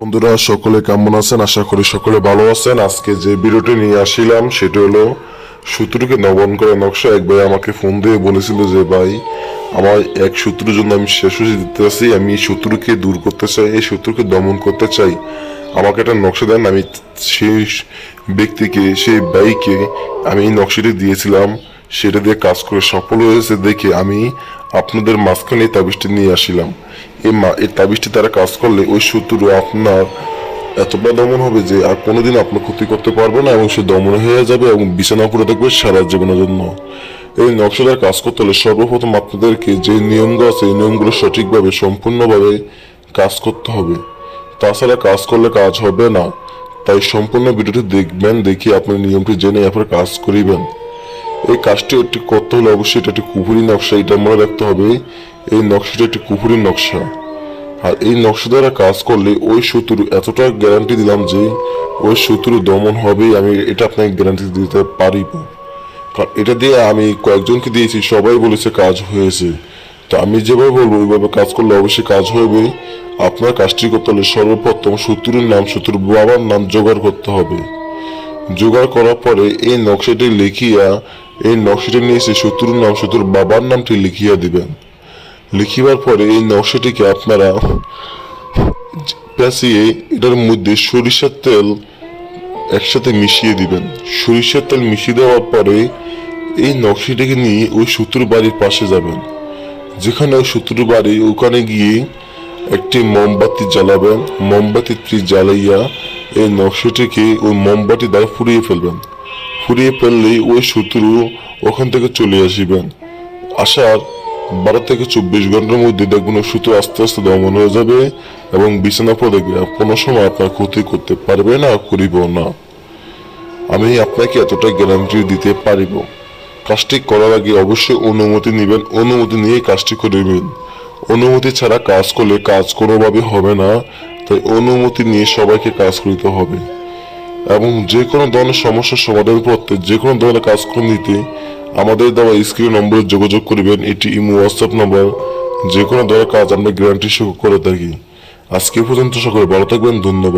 বন্ধুরা, সকলে কেমন আছেন? আশা করি সকলে ভালো আছেন। আজকে যে ভিডিওটি নিয়ে আসিলাম, সেটা হলো সূত্রকে নবন করে নকশা। এক ভাই আমাকে ফোন দিয়ে বলেছিল যে, ভাই, আমার এক সূত্রের জন্য আমি শেষ হয়ে দিতে আছি। আমি শত্রুকে দূর করতে চাই, এই শত্রুকে দমন করতে চাই। আমাকে একটা নকশা দেন। আমি সেই ব্যক্তিকে, সেই ভাইকে আমি এই নকশাটি দিয়েছিলাম। সেটা দিয়ে কাজ করে সফল হয়েছে দেখে আমি আপনাদের মাঝখানে তাবিজটি নিয়ে আসিলাম। এই মা এই তাবিজটি তারা কাজ করলে ওই শত্রু আপনার এতটা দমন হবে যে আর কোনোদিন আপনার ক্ষতি করতে পারবে না এবং সে দমন হয়ে যাবে এবং বিছানা করে থাকবে সারা জীবনের জন্য। এই নকশাটার কাজ করতে হলে সর্বপ্রথম আপনাদেরকে যে নিয়মগুলো আছে, এই নিয়মগুলো সঠিকভাবে, সম্পূর্ণভাবে কাজ করতে হবে। তাছাড়া কাজ করলে কাজ হবে না। তাই সম্পূর্ণ ভিডিওটি দেখবেন দেখি আপনার নিয়মটি জেনে এরপর কাজ করিবেন। এই কাজটি একটি করতে হলে অবশ্যই এটা একটি কুফুরি নকশা, এটা মনে রাখতে হবে। এই নকশাটি একটি কুফুরি নকশা। আর এই নকশা দ্বারা কাজ করলে ওই শত্রু এতটা গ্যারান্টি দিলাম যে ওই শত্রু দমন হবেই আমি এটা আপনাকে গ্যারান্টি দিতে পারিব। কারণ এটা দিয়ে আমি কয়েকজনকে দিয়েছি, সবাই বলেছে কাজ হয়েছে। তো আমি যেভাবে বলব, ওইভাবে কাজ করলে অবশ্যই কাজ হবে। আপনার কাজটি করতে হলে সর্বপ্রথম শত্রুর নাম, শত্রুর বাবার নাম জোগাড় করতে হবে। জোগাড় করার পরে এই নকশাটি লিখিয়া, এই নকশাটি নিয়ে এসে শত্রুর নাম, শত্রুর বাবার নামটি লিখিয়া দিবেন। লিখিবার পরে এই নকশাটিকে আপনারা পেঁচিয়ে এটার মধ্যে সরিষার তেল একসাথে মিশিয়ে দিবেন। সরিষার তেল মিশিয়ে দেওয়ার পরে এই নকশাটিকে নিয়ে ওই শত্রুর বাড়ির পাশে যাবেন। যেখানে ওই শত্রুর বাড়ি, ওখানে গিয়ে একটি মোমবাতি জ্বালাবেন মোমবাতিটি জ্বালাইয়া এই নকশাটিকে ওই মোমবাতি দ্বারা ফুরিয়ে ফেলবেন। ফুরিয়ে ফেললেই ওই শত্রু ওখান থেকে চলে আসিবেন। আসার বারো থেকে চব্বিশ ঘণ্টার মধ্যে দেখবেন শত্রু আস্তে আস্তে দমন হয়ে যাবে এবং বিছানা পড়ে দেখবে কোনো সময় আপনার ক্ষতি করতে পারবে না, করিব না। আমি আপনাকে এতটা গ্যারান্টি দিতে পারিব। কাজটি করার আগে অবশ্যই অনুমতি নেবেন, অনুমতি নিয়ে কাজটি করবেন। অনুমতি ছাড়া কাজ করলে কাজ কোনোভাবে হবে না, তাই অনুমতি নিয়ে সবাইকে কাজ করতে হবে। এবং যে কোনো ধরনের সমস্যার সমাধান করতে যে কোনো ধরনের কাজ করে নিতে আমাদের দেওয়া স্ক্রিন নম্বরে যোগাযোগ করবেন। এটি ইমো, হোয়াটসঅ্যাপ নম্বর, যে কোনো ধরনের কাজ আমরা গ্যারান্টি করে। থাকি আজকে পর্যন্ত সকলে ভালো থাকবেন, ধন্যবাদ।